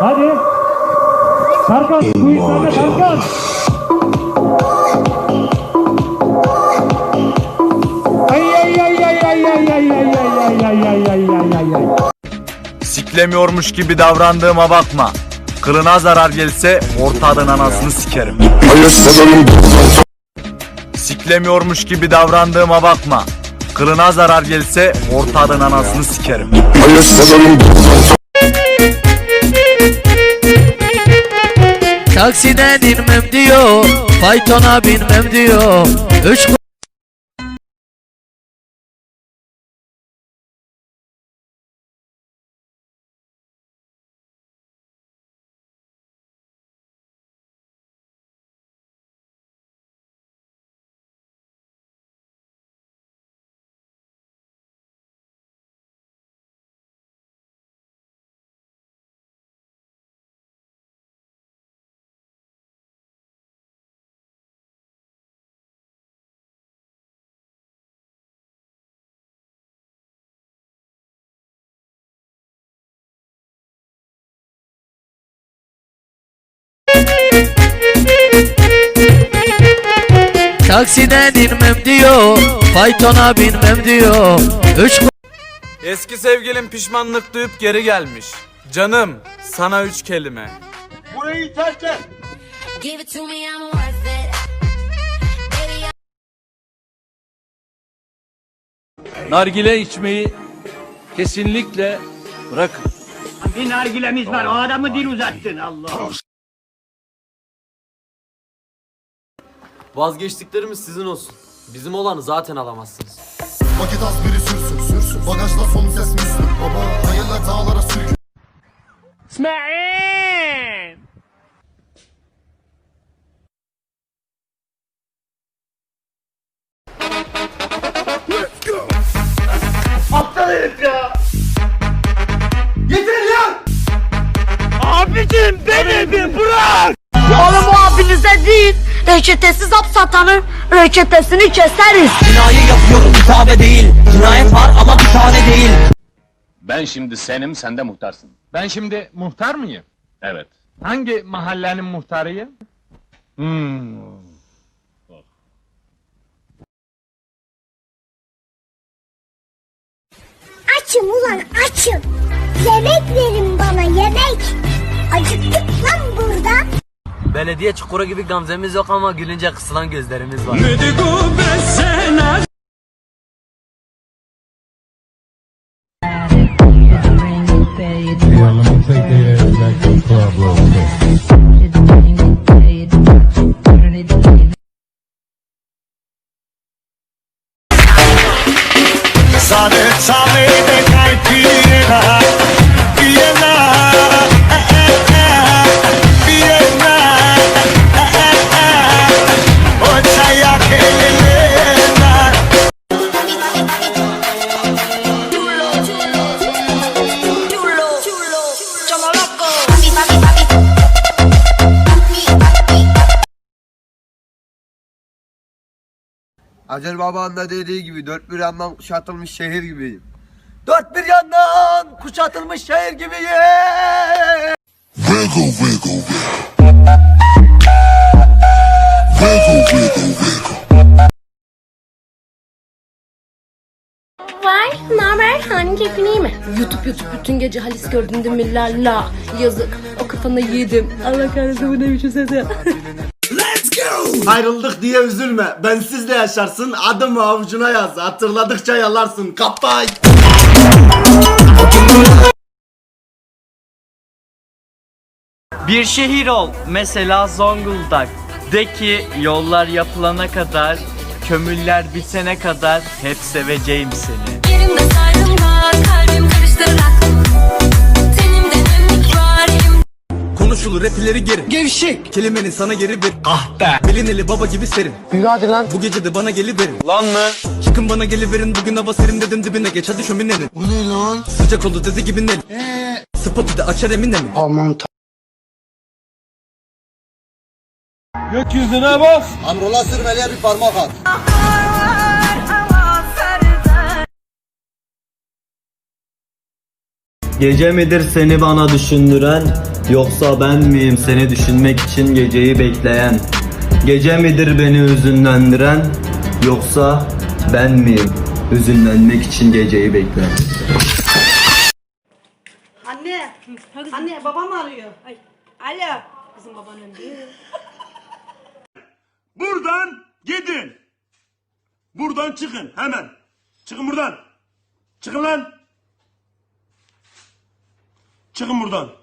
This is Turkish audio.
Hadi. Tarkan, bu işlerde Tarkan. Ay ay ay ay ay ay ay ay ay ay ay ay ay ay ay ay. Siklemiyormuş gibi davrandığıma bakma. Kılına zarar gelse ortağın anasını sikerim. Siklemiyormuş gibi davrandığıma bakma. Kılına zarar gelse ortağın anasını sikerim. Taksiden inmem diyor Faytona binmem diyor. Üç Taksiden inmem diyor Faytona binmem diyor Üç Eski sevgilim pişmanlık duyup geri gelmiş. Canım sana üç kelime. Give it to me, I'm worth it. Baby, nargile içmeyi kesinlikle bırakın. Bir nargilemiz var. O adamı dil uzattın Allah. Vazgeçtiklerimiz sizin olsun. Bizim olanı zaten alamazsınız. Vakit az biri sürsün sürsün Bagajda son ses Müslüm Baba hayaller dağlara sürgün Aptal herif ya. Yeter ya. Abicim beni bir bırak. Oğlum o abinize değil, reçetesiz hap satanın reçetesini keseriz. Ben şimdi senim, sen de muhtarsın. Ben şimdi muhtar mıyım? Evet. Hangi mahallenin muhtarıyım? Hmm. Açım ulan açım. Yemek verin bana yemek. Burada. Belediye çukuru gibi gamzemiz yok ama gülünce kısılan gözlerimiz var. chulo, Acar Baba'nın da dediği gibi dört bir yandan kuşatılmış şehir gibiyim. Dört bir yandan kuşatılmış şehir gibi ye. Wiggle wiggle wiggle Wiggle wiggle wiggle Var, ne haber? Hangi mi? YouTube YouTube bütün gece Halis gördün değil mi? La la. Yazık. O kafana yedim. Allah kahretsin bu ne biçim ses ya. Ayrıldık diye üzülme. Bensiz de yaşarsın. Adımı avucuna yaz. Hatırladıkça yalarsın. Kapay. Bir şehir ol mesela Zonguldak De ki yollar yapılana kadar Kömürler bitene kadar Hep seveceğim seni Yerimde sardım var, kalbim karıştı Konuşulur rapileri geri. Gevşek. Kelimenin sana geri bir. Ah be. Bilineli baba gibi serin. Hadi lan. Bu gece de bana geliverin. Lan mı? Çıkın bana geliverin. Bugün hava serin dedim dibine geç hadi şöminenin. Bu ne lan? Sıcak oldu dedi gibi ne? Eee. Spotu da açar emine mi? Gökyüzüne bak. Amrola sürmeliye bir parmak at. Gece midir seni bana düşündüren Yoksa ben miyim seni düşünmek için geceyi bekleyen Gece midir beni hüzünlendiren Yoksa ben miyim hüzünlenmek için geceyi bekleyen Anne. Anne babam arıyor. Ay. Alo. Kızım babaannem değil. Buradan gidin. Buradan çıkın hemen. Çıkın buradan. Çıkın lan. Çıkın buradan.